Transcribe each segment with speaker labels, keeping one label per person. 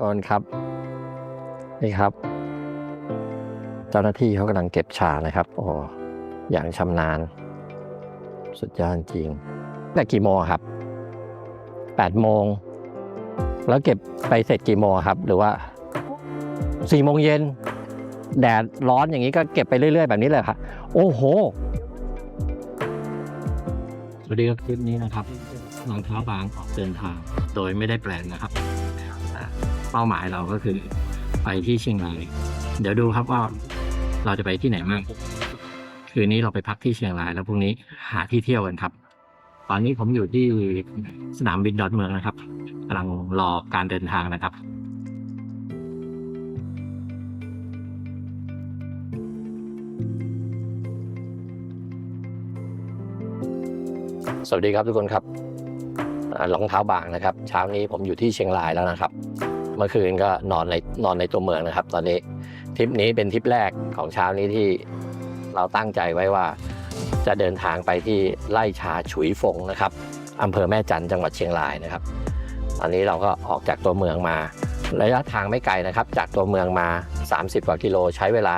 Speaker 1: ออนครับ นี่ครับ เจ้าหน้าที่เขากำลังเก็บชานะครับโอ้อย่างชำนาญ สุดยอดจริง แต่กี่โมงครับแปดโมง แล้วเก็บไปเสร็จกี่โมงครับ หรือว่าสี่โมงเย็น แดดร้อนอย่างนี้ก็เก็บไปเรื่อยๆ แบบนี้เลยครับโอ้โห สวัสดีครับคลิปนี้นะครับรองเท้าบางออกเดินทาง โดยไม่ได้แปลนนะครับ เป้าหมายเราก็คือไปที่เชียงราย เดี๋ยวดูครับว่าเราจะไปที่ไหนบ้างคืนนี้เราไปพักที่เชียงราย แล้วพรุ่งนี้หาที่เที่ยวกันครับ ตอนนี้ผมอยู่ที่สนามบินดอนเมืองนะครับกำลังรอการเดินทางนะครับสวัสดีครับทุกคนครับรองเท้าบางนะครับ เช้านี้ผมอยู่ที่เชียงรายแล้วนะครับ เมื่อคืนก็นอนในนอนในตัวเมืองนะครับ ตอนนี้ทริปนี้เป็นทริปแรกของเช้านี้ที่เราตั้งใจไว้ว่า จะเดินทางไปที่ไร่ชาฉุยฟงนะครับอำเภอแม่จันจังหวัดเชียงรายนะครับ ตอนนี้เราก็ออกจากตัวเมืองมา ระยะทางไม่ไกลนะครับ จากตัวเมืองมา 30 กว่ากิโลใช้เวลา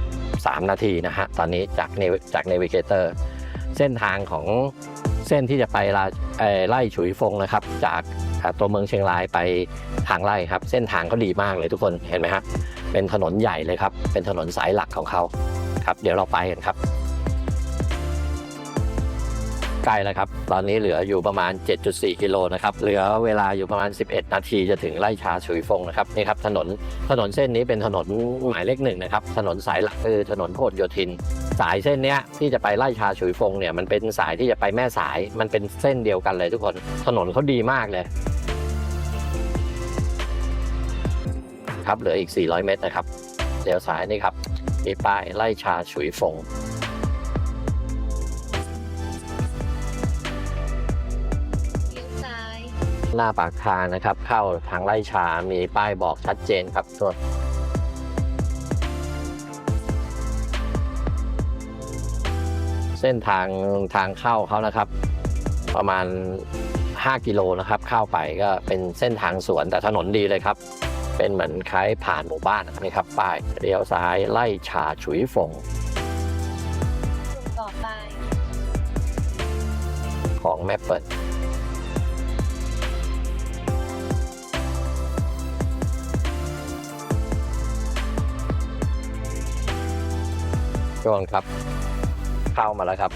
Speaker 1: 43 นาทีนะฮะตอนนี้จากเนจากเนวิเกเตอร์เส้นทางของเส้นที่จะไปไล่ฉุยฟงนะครับ จากตัวเมืองเชียงรายไป ทางไล่ครับ เส้นทางก็ดีมากเลยทุกคนเห็นไหมฮะเป็นถนนใหญ่เลยครับ เป็นถนนสายหลักของเขาครับ เดี๋ยวเราไปกันครับใกล้แล้วครับ ตอนนี้เหลืออยู่ประมาณ 7.4 กิโลนะครับ เหลือเวลาอยู่ประมาณ 11 นาทีจะถึงไร่ชาฉุยฟงนะครับนี่ครับถนนถนนเส้นนี้เป็นถนนหมายเลขหนึ่งนะครับ ถนนสายหลักคือถนนโพหลโยธิน สายเส้นนี้ที่จะไปไล่ชาฉุยฟงเนี่ยมันเป็นสายที่จะไปแม่สาย มันเป็นเส้นเดียวกันเลยทุกคน ถนนเขาดีมากเลย ครับเหลืออีก 400 เมตรนะครับเลี้ยวซ้ายนี่ครับมีป้ายไล่ชาฉุยฟง
Speaker 2: เลี้ยวซ้าย
Speaker 1: หน้าปากทางนะครับ เข้าทางไล่ชา มีป้ายบอกชัดเจนครับตัวเส้นทางทางเข้าเขานะครับ ประมาณ 5 กิโลนะครับ เข้าไปก็เป็นเส้นทางสวนแต่ถนนดีเลยครับ เป็นเหมือนคล้ายผ่านหมู่บ้านนี่ครับป้ายเลี้ยวซ้ายไล่ชาฉุยฟง
Speaker 2: ต่อไป
Speaker 1: ของแม่เปิดช่วงครับเข้ามาแล้วครับ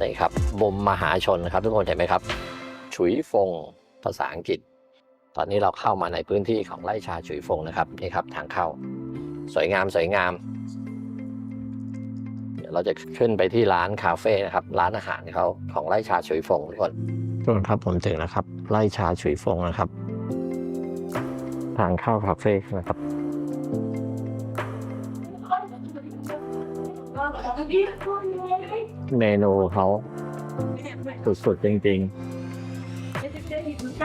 Speaker 1: นี่ครับมุมมหาชนนะครับ ทุกคนเห็นไหมครับ ฉุยฟงภาษาอังกฤษ ตอนนี้เราเข้ามาในพื้นที่ของไร่ชาฉุยฟงนะครับนี่ครับทางเข้า สวยงามสวยงาม เดี๋ยวเราจะขึ้นไปที่ร้านคาเฟ่นะครับ ร้านอาหารเขาของไร่ชาฉุยฟงทุกคนทุกคนครับผมถึงแล้วครับ ไร่ชาฉุยฟงนะครับ ทางเข้าคาเฟ่นะครับเมนูเขาสุดๆจริงๆ ต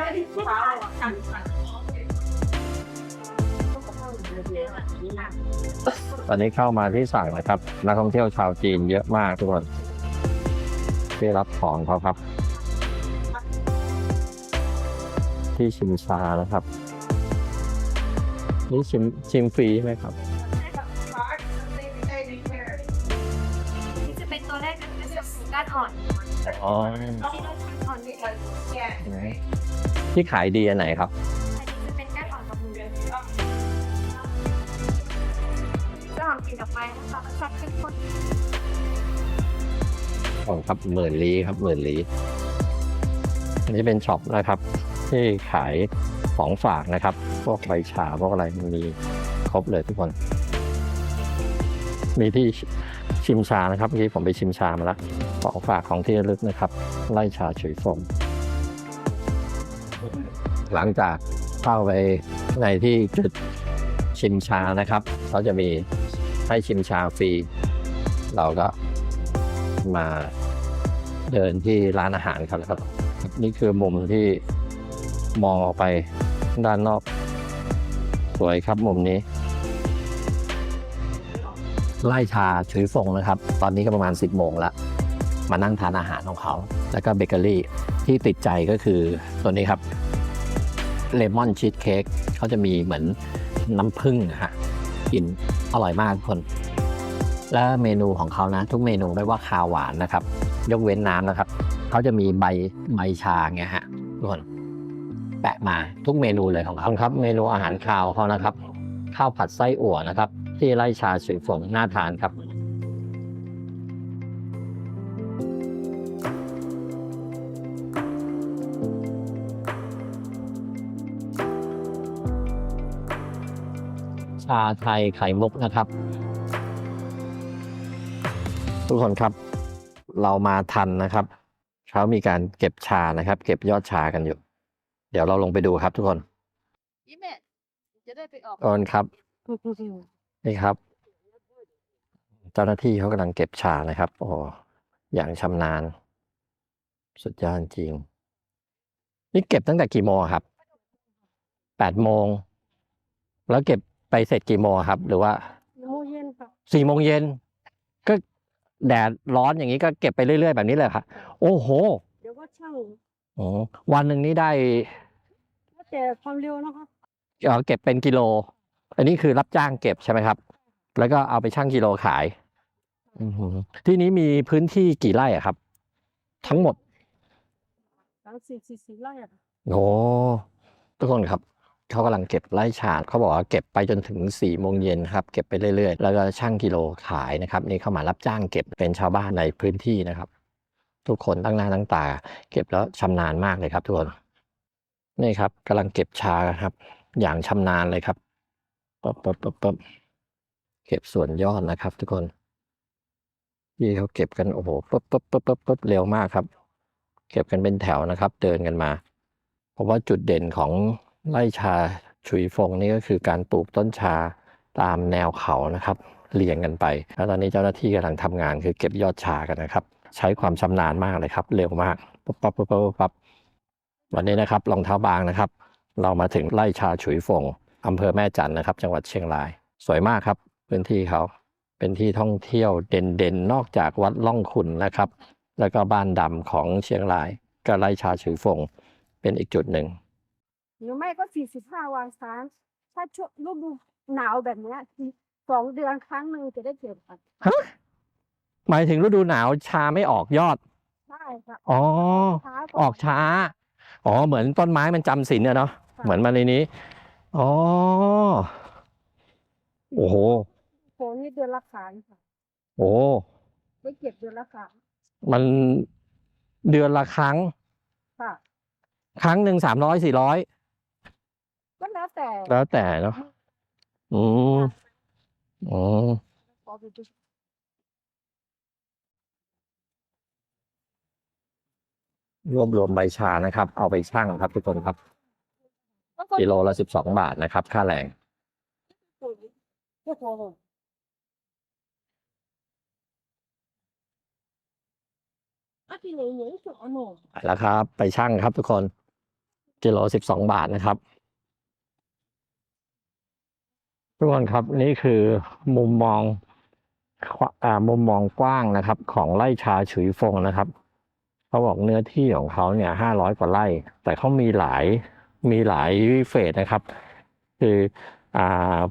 Speaker 1: อนนี้เข้ามาที่สั่งนะครับ นักท่องเที่ยวชาวจีนเยอะมากทุกคนที่รับของเขาครับ ที่ชิมชานะครับ นี่ชิมชิมฟรีใช่ไหมครับ
Speaker 2: นี่จะเป็นตัวแรกนะคะจะเป็นก้านอ่อน
Speaker 1: อ๋อ
Speaker 2: ที่เราทำอ่อนนี่อัน
Speaker 1: ที่ขายดีอันไหนครับ
Speaker 2: นี้จะเป็นก้านอ่อนกับมือก้านอ่อนกินกับไม้นะคะรสชาติเข้มข้น
Speaker 1: ของครับหมื่นลีครับหมื่นลีอันนี้เป็นช็อปนะครับ ที่ขายของฝากนะครับ พวกใบชาพวกอะไรมันมีครบเลยทุกคน มีที่ชิมชานะครับเมื่อกี้ผมไปชิมชามาแล้วของฝากของที่ระลึกนะครับ ไล่ชาฉุยฟง หลังจากเข้าไปในที่จุดชิมชานะครับเขาจะมีให้ชิมชาฟรี เราก็มาเดินที่ร้านอาหารครับครับ นี่คือมุมที่มองออกไปด้านนอก สวยครับมุมนี้ ไล่ชาชุยฟงนะครับ ตอนนี้ก็ประมาณ 10โมงล้วมานั่งทานอาหารของเขา แล้วก็เบเกอรี่ ที่ติดใจก็คือตัวนี้ครับเลมอนชีสเค้กเขาจะมีเหมือนน้ำผึ้งนะฮะกินอร่อยมากทุกคน และเมนูของเขานะ ทุกเมนูไม่ว่าคาวหวานนะครับ ยกเว้นน้ำนะครับเขาจะมีใบใบชาไงฮะทุกคนแปะมาทุกเมนูเลยของเขาครับ เมนูอาหารคาวเขานะครับ ข้าวผัดไส้อั่วนะครับ ที่ไร่ชาสุยฝงน่าทานครับ ชาไทยไข่มุกนะครับ ทุกคนครับ เรามาทันนะครับเขามีการเก็บชานะครับ เก็บยอดชากันอยู่ เดี๋ยวเราลงไปดูครับ ทุกคน
Speaker 2: ยี่แม่จะได้ไปออก
Speaker 1: ทุกคนครับนี่ครับ เจ้าหน้าที่เขากำลังเก็บชานะครับโอ้อย่างชำนาญ สุดยอดจริง นี่เก็บตั้งแต่กี่โมงครับแปดโมง แล้วเก็บ ไปเสร็จกี่โมงครับ หรือว่า
Speaker 2: โมเย็นค่ะ
Speaker 1: สี่โมงเย็นก็แดดร้อนอย่างนี้ก็เก็บไปเรื่อยๆแบบนี้เลยครับโอ้โห
Speaker 2: เดี๋ยวก็ช่าง
Speaker 1: อ๋อวันหนึ่งนี่ได้
Speaker 2: แล้วแต่ความเร็วนะคะ
Speaker 1: เอ่อเก็บเป็นกิโล อันนี้คือรับจ้างเก็บใช่ไหมครับ แล้วก็เอาไปชั่งกิโลขายอือหือที่นี้มีพื้นที่กี่ไร่อะครับ ทั้งหมด
Speaker 2: สามสิบสี่สิบไร่อะค่ะ
Speaker 1: โอ้ทุกคนครับ เขากำลังเก็บไร่ชาเขาบอกว่าเก็บไปจนถึง4ี่โมงเย็นครับเก็บไปเรื่อยๆ แล้วก็ชั่งกิโลขายนะครับนี่เข้ามารับจ้างเก็บเป็นชาวบ้านในพื้นที่นะครับ ทุกคนตั้งหน้าตั้งตา เก็บแล้วชำนาญมากเลยครับทุกคนนี่ครับกำลังเก็บชาครับ อย่างชำนาญเลยครับปั๊บปั๊บปั๊บปั๊บเก็บส่วนยอดนะครับ ทุกคนพี่เขาเก็บกันโอ้โหปั๊บปั๊บปั๊บปั๊บปั๊บเร็วมากครับ เก็บกันเป็นแถวนะครับ เดินกันมา เพราะว่าจุดเด่นของ ไร่ชาฉุยฟงนี่ก็คือการปลูกต้นชาตามแนวเขานะครับเรียงกันไป แล้วตอนนี้เจ้าหน้าที่กำลังทำงานคือเก็บยอดชากันนะครับ ใช้ความชำนาญมากเลยครับ เร็วมากปั๊บปั๊บปั๊บปั๊บปั๊บปั๊บวันนี้นะครับรองเท้าบางนะครับ เรามาถึงไร่ชาฉุยฟงอำเภอแม่จันนะครับ จังหวัดเชียงราย สวยมากครับ พื้นที่เขาเป็นที่ท่องเที่ยวเด่นๆ นอกจากวัดล่องขุนนะครับ แล้วก็บ้านดำของเชียงราย ก็ไร่ชาฉุยฟงเป็นอีกจุดหนึ่ง
Speaker 2: หรือไม่ก็สี่สิบห้าวันครั้งถ้าช่วงฤดูหนาวแบบเนี้ยสองเดือนครั้งหนึ่งจะได้เก็บค่ะ
Speaker 1: หมายถึงฤดูหนาวชาไม่ออกยอด
Speaker 2: ใช่ค่ะ
Speaker 1: อ๋อ
Speaker 2: ช้า
Speaker 1: ออกช้า อ๋อ เหมือนต้นไม้มันจำศีลเนี่ยเนาะเหมือนมาในนี้ อ๋อ โอ้โห
Speaker 2: โหนี่เดือนละครั้งค่ะ
Speaker 1: โอ้
Speaker 2: ได้เก็บเดือนละครั้ง
Speaker 1: มันเดือนละครั้ง
Speaker 2: ค่ะ
Speaker 1: ครั้งหนึ่งสามร้อยสี่ร้อย
Speaker 2: ก็ แต่
Speaker 1: แล้วแต่เนาะอืมอ๋
Speaker 2: อ
Speaker 1: รวบรวมใบชานะครับ เอาไปช่างครับทุกคนครับ
Speaker 2: กิ
Speaker 1: โลละสิบสองบาทนะครับ ค่าแรง แล้วครับ ไปช่างครับทุกคน กิโลสิบสองบาทนะครับ ทุกคนครับนี่คือมุมมองอมุมมองกว้างนะครับ ของไร่ชาฉุยฟงนะครับเขาบอกเนื้อที่ของเขาเนี่ยห้าร้อยกว่าไร่ แต่เขามีหลายมีหลายเฟสนะครับ คืออ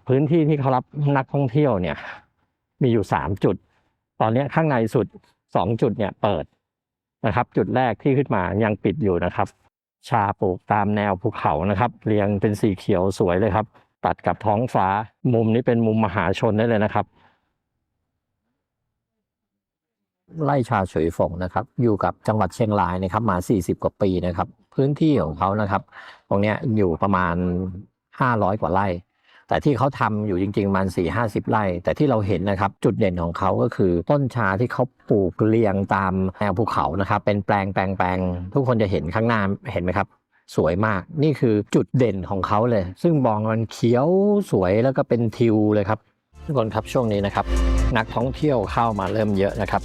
Speaker 1: พื้นที่ที่เขารับนักท่องเที่ยวเนี่ย มีอยู่สามจุด ตอนนี้ข้างในสุดสองจุดเนี่ยเปิดนะครับ จุดแรกที่ขึ้นมายังปิดอยู่นะครับ ชาปลูกตามแนวภูเขานะครับ เรียงเป็นสีเขียวสวยเลยครับ ตัดกับท้องฟ้า มุมนี้เป็นมุมมหาชนได้เลยนะครับไร่ชาเฉยฝงนะครับ อยู่กับจังหวัดเชียงรายนะครับ มา 40 กว่าปีนะครับ พื้นที่ของเขานะครับ ตรงเนี้ยอยู่ประมาณ 500 กว่าไร่ แต่ที่เขาทำอยู่จริงๆมันสี่ห้าสิบไร่ แต่ที่เราเห็นนะครับ จุดเด่นของเขาก็คือต้นชาที่เขาปลูกเรียงตามแนวภูเขานะครับ เป็นแปลงแปลงแปลงทุกคนจะเห็นข้างหน้าเห็นไหมครับ สวยมาก นี่คือจุดเด่นของเขาเลย ซึ่งมองมันเขียวสวยแล้วก็เป็นทิวเลยครับทุกคนครับช่วงนี้นะครับ นักท่องเที่ยวเข้ามาเริ่มเยอะนะครับ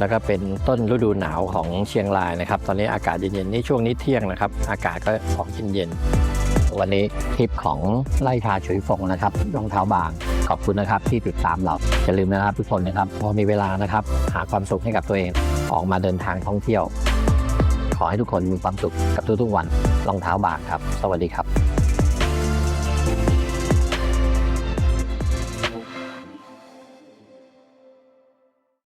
Speaker 1: แล้วก็เป็นต้นฤดูหนาวของเชียงรายนะครับ ตอนนี้อากาศเย็นๆนี่ช่วงนี้เที่ยงนะครับ อากาศก็ออกเย็นๆวันนี้ทริปของไล่ชาฉุยฟงนะครับรองเท้าบางขอบคุณนะครับที่ติดตามเราอย่าลืมนะครับทุกคนนะครับพอมีเวลานะครับ หาความสุขให้กับตัวเองออกมาเดินทางท่องเที่ยว ขอให้ทุกคนมีความสุขกับทุกๆวันรองเท้าบากครับ สวัสดีครับ